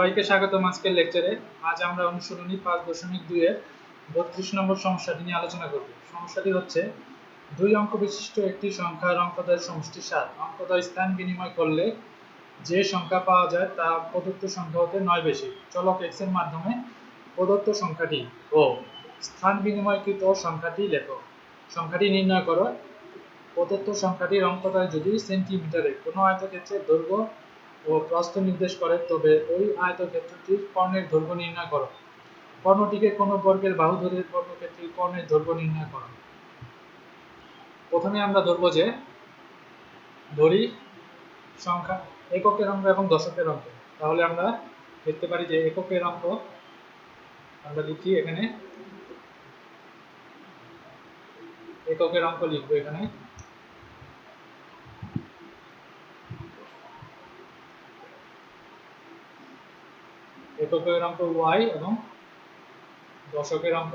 সবাইকে স্বাগতম আজকের লেকচারে আজ আমরা অনুশীলনী পাঁচ দশমিক দুই এর বত্রিশ নম্বর সমস্যাটি নিয়ে আলোচনা করব। সমস্যাটি হচ্ছে, দুই অঙ্ক বিশিষ্ট একটি সংখ্যার অঙ্কদের সমষ্টি সাত। অঙ্কদয় স্থান বিনিময় করলে যে সংখ্যা পাওয়া যায় তা প্রদত্ত সংখ্যা হতে নয় বেশি। চলক এক্সের মাধ্যমে প্রদত্ত সংখ্যাটি ও স্থান বিনিময়কৃত সংখ্যাটি লেখো। সংখ্যাটি নির্ণয় করো। প্রদত্ত সংখ্যাটির অঙ্কদয় যদি সেন্টিমিটারে কোনো আয়তক্ষেত্রের দৈর্ঘ্য ও প্রস্থ নির্দেশ করে, তবে ওই আয়তক্ষেত্রটির কর্ণের দৈর্ঘ্য নির্ণয় করো। কর্ণটিকে কোনো বর্গের বাহু ধরে বর্গক্ষেত্রের কর্ণের দৈর্ঘ্য নির্ণয় করো। প্রথমে আমরা ধরবো যে ধরি সংখ্যা এককের অঙ্ক এবং দশকের অঙ্ক। তাহলে আমরা দেখতে পারি যে এককের অঙ্ক আমরা লিখি এখানে, এককের অঙ্ক লিখব এখানে। এককের অঙ্ক y এবং দশকের অঙ্ক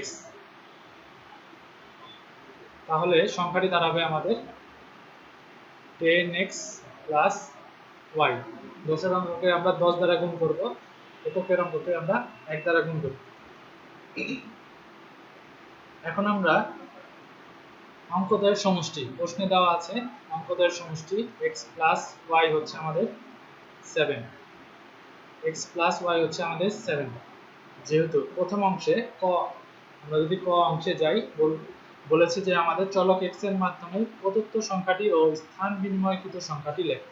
x তাহলে সংখ্যাটি দাঁড়াবে আমাদের 10x প্লাস y দশের অঙ্ককে আমরা 10 দ্বারা গুণ করব, এককের অঙ্ককে আমরা 1 দ্বারা গুণ করব। এখন আমরা অঙ্কদের সমষ্টি, প্রশ্নে দেওয়া আছে অঙ্কদের সমষ্টি x প্লাস y হচ্ছে আমাদের 7 x প্লাস y হচ্ছে আমাদের 7 যেহেতু প্রথম অংশে ক, আমরা যদি ক অংশে যাই বলেছে যে আমাদের চলক x এর মাধ্যমে প্রদত্ত সংখ্যাটি ও স্থান বিনিময়কৃত সংখ্যাটি লেখ।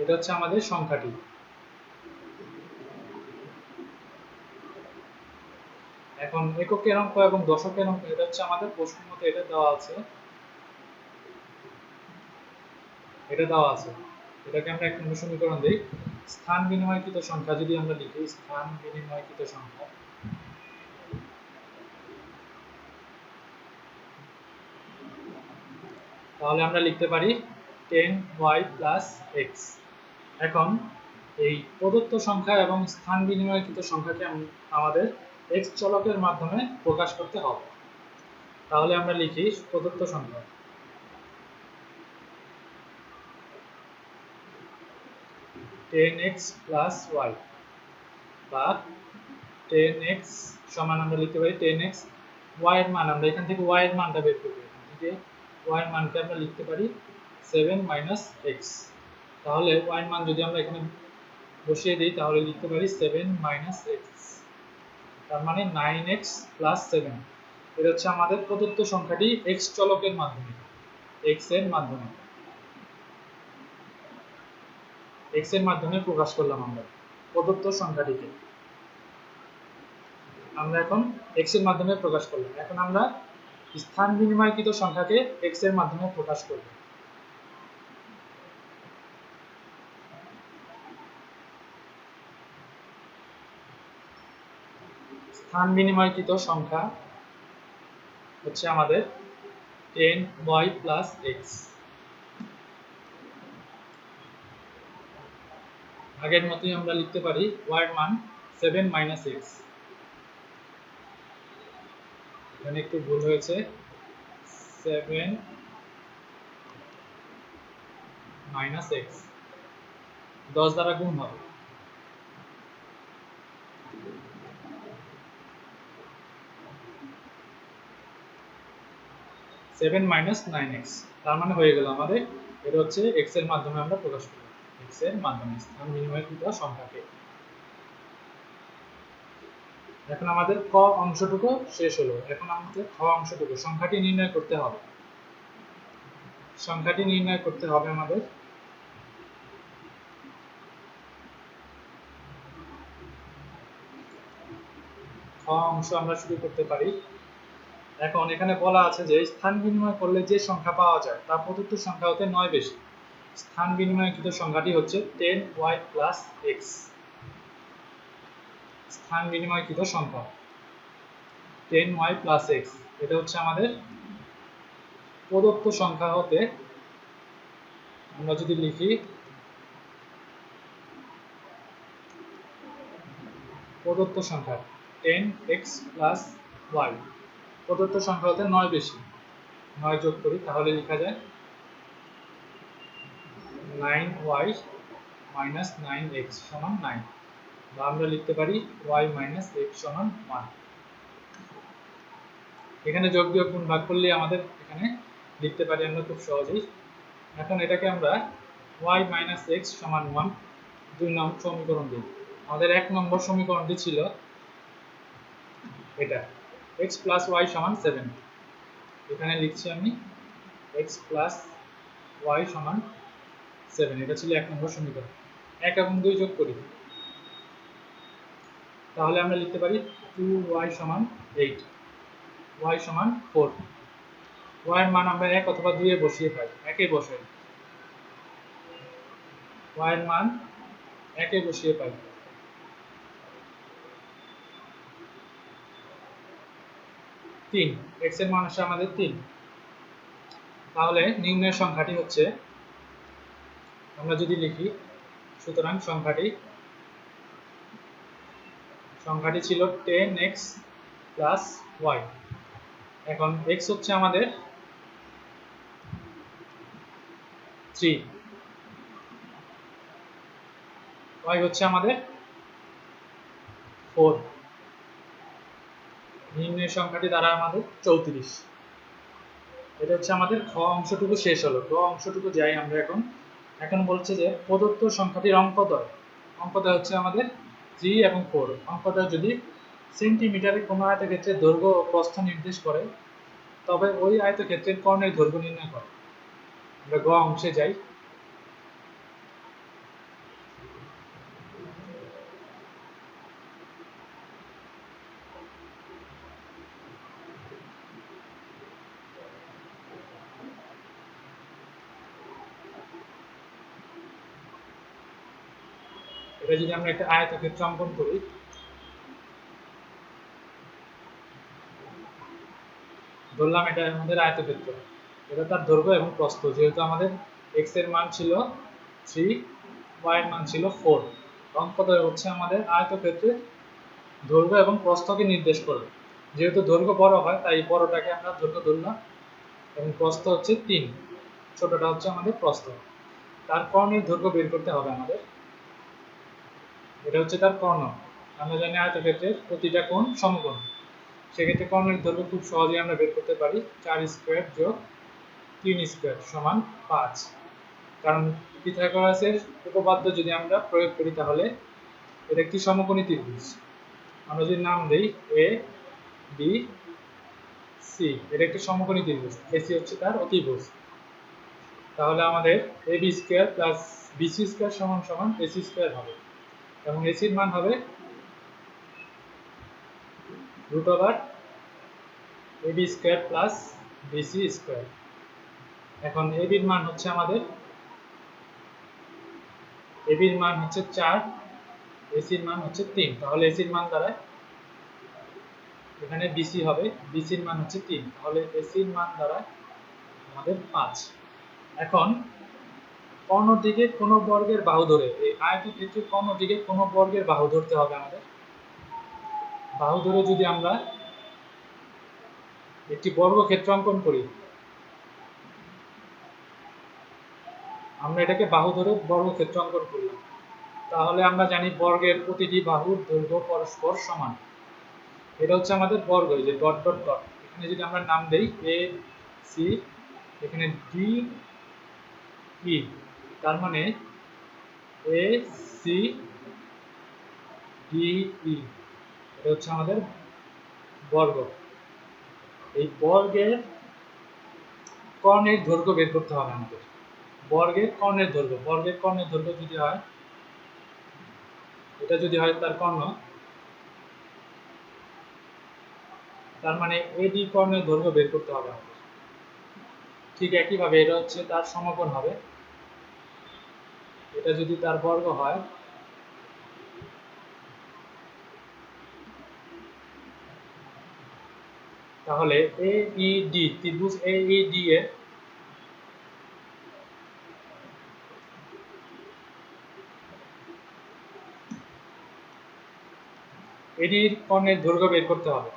এটা হচ্ছে আমাদের সংখ্যাটি। এখন এককের অঙ্ক এবং দশকের অঙ্ক, এটা হচ্ছে আমাদের প্রশ্ন মতো এটা দেওয়া আছে। এটা দেওয়া আছে। এটাকে আমরা এক নম্বর সমীকরণ দিই। স্থান বিনিময়কৃত সংখ্যা, যদি আমরা লিখি স্থান বিনিময়কৃত সংখ্যা। তাহলে আমরা লিখতে পারি 10y x এখন এই প্রদত্ত সংখ্যা এবং স্থান বিনিময়কৃত সংখ্যাকে আমাদের x চলকের মাধ্যমে প্রকাশ করতে হবে। তাহলে আমরা লিখি প্রদত্ত সংখ্যা। টেন এক্স প্লাস ওয়াই বা টেন এক্স সমান আমরা লিখতে পারি টেন এক্স ওয়াই এর মান, আমরা এখান থেকে ওয়াই এর মানটা বের করব। এখান থেকে ওয়াই এর মানকে আমরা লিখতে পারি সেভেন মাইনাস এক্স তাহলে ওয়াই এর মান যদি আমরা এখানে বসিয়ে দিই, তাহলে লিখতে পারি সেভেন মাইনাস এক্স তার মানে নাইন এক্স প্লাস সেভেন এটা হচ্ছে আমাদের প্রদত্ত সংখ্যাটি এক্স চলকের মাধ্যমে এক্সের মাধ্যমে। এক্সের মাধ্যমে প্রকাশ করলাম আমরা। প্রদত্ত সংখ্যাটিকে। আমরা এখন এক্সের মাধ্যমে প্রকাশ করলাম। এখন আমরা স্থান বিনিময়কৃত সংখ্যাকে এক্সের মাধ্যমে প্রকাশ করব। স্থান বিনিময়কৃত সংখ্যা হচ্ছে আমাদের 10y x আগের মতোই আমরা লিখতে পারি এর মান 7 মাইনাস এক্স। এখানে একটু ভুল হয়েছে। 7 মাইনাস এক্স। দশ দ্বারা গুণ হবে। Seven minus nine x. তার মানে হয়ে গেল আমাদের। এটা হচ্ছে এক্সের মাধ্যমে আমরা প্রকাশ করব এক্সের মাধ্যমে স্থান বিনিময়কৃত সংখ্যাকে। এখন আমাদের ক অংশটুকু শেষ হলো। এখন আমাদের খ অংশটুকু সংখ্যাটি নির্ণয় করতে হবে। সংখ্যাটি নির্ণয় করতে হবে আমাদের। খ অংশ আমরা শুরু করতে পারি। এখন এখানে বলা আছে যে, স্থান বিনিময় করলে যে সংখ্যা পাওয়া যায় তা প্রদত্ত সংখ্যা হতে নয় বেশি। স্থান বিনিময়কৃত সংখ্যাটি হচ্ছে টেন ওয়াই প্লাস এক্স স্থান বিনিময়কৃত সংখ্যা। টেন ওয়াই প্লাস এক্স এটা হচ্ছে আমাদের প্রদত্ত সংখ্যা হতে আমরা যদি লিখি প্রদত্ত সংখ্যা টেন এক্স প্লাস ওয়াই প্রদত্ত সংখ্যা হতে নয় বেশি। নয় যোগ করি, তাহলে লেখা যায় নাইন ওয়াই মাইনাস এক্স সমান নাইন বা আমরা লিখতে পারি ওয়াই মাইনাস এক্স সমান ওয়ান এখানে যোগ বিয়োগ গুণ ভাগ করলে আমাদের এখানে লিখতে পারি আমরা খুব সহজেই। এখন এটাকে আমরা ওয়াই মাইনাস এক্স সমান ওয়ান দুই নম্বর সমীকরণ দিই আমাদের এক নম্বর সমীকরণটি ছিল এটা। এক্স প্লাস ওয়াই সমান সেভেন এখানে লিখছি আমি এক্স প্লাস ওয়াই সমান সেভেন এটা ছিল এক নম্বর সমীকরণ। এক এবং দুই যোগ করি। তাহলে আমরা লিখতে পারি টু ওয়াই সমান এইট ওয়াই সমান ফোর ওয়াই এর মান আমরা এক অথবা দুইয়ে বসিয়ে পাই, একে বসাই। ওয়াই এর মান একে বসিয়ে পাই। তিন এক্সের মান হচ্ছে আমাদের তিন। তাহলে নিম্নের সংখ্যাটি হচ্ছে আমরা যদি লিখি, সুতরাং সংখ্যাটি সংখ্যাটি ছিল টেন এক্স প্লাস ওয়াই এখন এক্স হচ্ছে আমাদের থ্রি ওয়াই হচ্ছে আমাদের ফোর নিম্নের সংখ্যাটি দ্বারা আমাদের চৌত্রিশ। এটা হচ্ছে আমাদের খ অংশটুকু শেষ হলো। গ অংশটুকু যাই আমরা এখন এখন বলছে যে প্রদত্ত সংখ্যাটির অঙ্কদয় অঙ্কদয় হচ্ছে আমাদের থ্রি এবং ফোর অঙ্কদয় যদি সেন্টিমিটারে কোনো ক্ষেত্রে দৈর্ঘ্য প্রস্থ নির্দেশ করে, তবে ওই আয়তক্ষেত্রের কর্ণের দৈর্ঘ্য নির্ণয় করে। আমরা গ অংশে যাই। এটা যদি আমরা একটা আয়তক্ষেত্র অঙ্কন করি, ধরলাম এটা আমাদের আয়তক্ষেত্র। এটা তার দৈর্ঘ্য এবং প্রস্থ, যেহেতু আমাদের x এর মান ছিল 3 y এর মান ছিল 4 অঙ্কদ্বয় হচ্ছে? আমাদের আয়তক্ষেত্রে দৈর্ঘ্য এবং প্রস্থকে নির্দেশ করবে যেহেতু দৈর্ঘ্য বড় হয়, তাই বড়টাকে আমরা দৈর্ঘ্য ধরলাম এবং প্রস্থ হচ্ছে 3 ছোটটা হচ্ছে আমাদের প্রস্থ। তার কর্ণের দৈর্ঘ্য বের করতে হবে আমাদের। এটা হচ্ছে তার কর্ণ। আমরা জানি আয়তক্ষেত্রের প্রতিটা কোণ সমকোণ। সেক্ষেত্রে কর্ণের দৈর্ঘ্য খুব সহজেই আমরা বের করতে পারি চার স্কোয়ার যোগ তিন স্কোয়ার সমান পাঁচ। কারণ পিথাগোরাসের উপপাদ্য যদি আমরা প্রয়োগ করি তাহলে এটা একটি সমকোণী ত্রিভুজ। আমরা যদি নাম দিই এ বি সি এটা একটি সমকোণী ত্রিভুজ। এসি হচ্ছে তার অতিভুজ। তাহলে আমাদের A B square plus BC square সমান সমান এসি স্কোয়ার হবে। এবং এসির মান হবে root over AB square plus BC square এখন এবির মান হচ্ছে আমাদের এবির মান হচ্ছে চার এসির মান হচ্ছে তিন। তাহলে এসির মান দাঁড়ায়, এখানে বিসি হবে বিসির মান হচ্ছে তিন। তাহলে এসির মান দাঁড়ায় আমাদের পাঁচ। এখন কর্ণ দিকে কোনো বর্গের বাহু ধরে, এই আয়তক্ষেত্রের কর্ণ দিকে কোনো বর্গের বাহু ধরতে হবে আমাদের। বাহু ধরে যদি আমরা একটি বর্গক্ষেত্র অঙ্কন করি, আমরা এটাকে বাহু ধরে বর্গক্ষেত্র অঙ্কন করলাম। তাহলে আমরা জানি বর্গের প্রতিটি বাহুর দৈর্ঘ্য পরস্পর সমান। এটা হচ্ছে আমাদের বর্গ যে ডট ডট ডট। এখানে যদি আমরা নাম দেই এ সি এখানে ডি ই তার মানে এ সি ডি ই এটা হচ্ছে আমাদের বর্গ। এই বর্গের কর্ণের দৈর্ঘ্য বের করতে হবে আমাদের। বর্গের কর্ণের দৈর্ঘ্য। বর্গের কর্ণের দৈর্ঘ্য যদি হয়, এটা যদি হয় তার কর্ণ, তার মানে এডি কর্ণের দৈর্ঘ্য বের করতে হবে আমাদের। ঠিক একইভাবে এটা হচ্ছে তার সমকোণ হবে। এটা যদি তার বর্গ হয়, তাহলে এ ই ডি ত্রিভুজ এ ই ডি এর এডির কর্ণের দৈর্ঘ্য বের করতে হবে।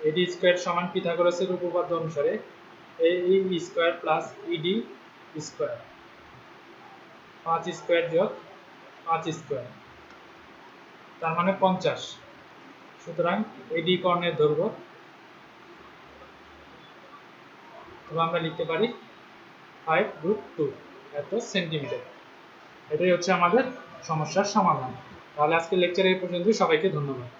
এডি স্কোয়ার সমান পিথাগোরাসের উপপাদ্য অনুসারে A E square plus ED square পাঁচ স্কোয়ার যোগ পাঁচ স্কোয়ার। তার মানে পঞ্চাশ। সুতরাং এডি কর্ণের দৈর্ঘ্য। তবে আমরা লিখতে পারি ফাইভ রুট টু এত সেন্টিমিটার এটাই হচ্ছে আমাদের সমস্যার সমাধান। তাহলে আজকের লেকচার এই পর্যন্তই। সবাইকে ধন্যবাদ।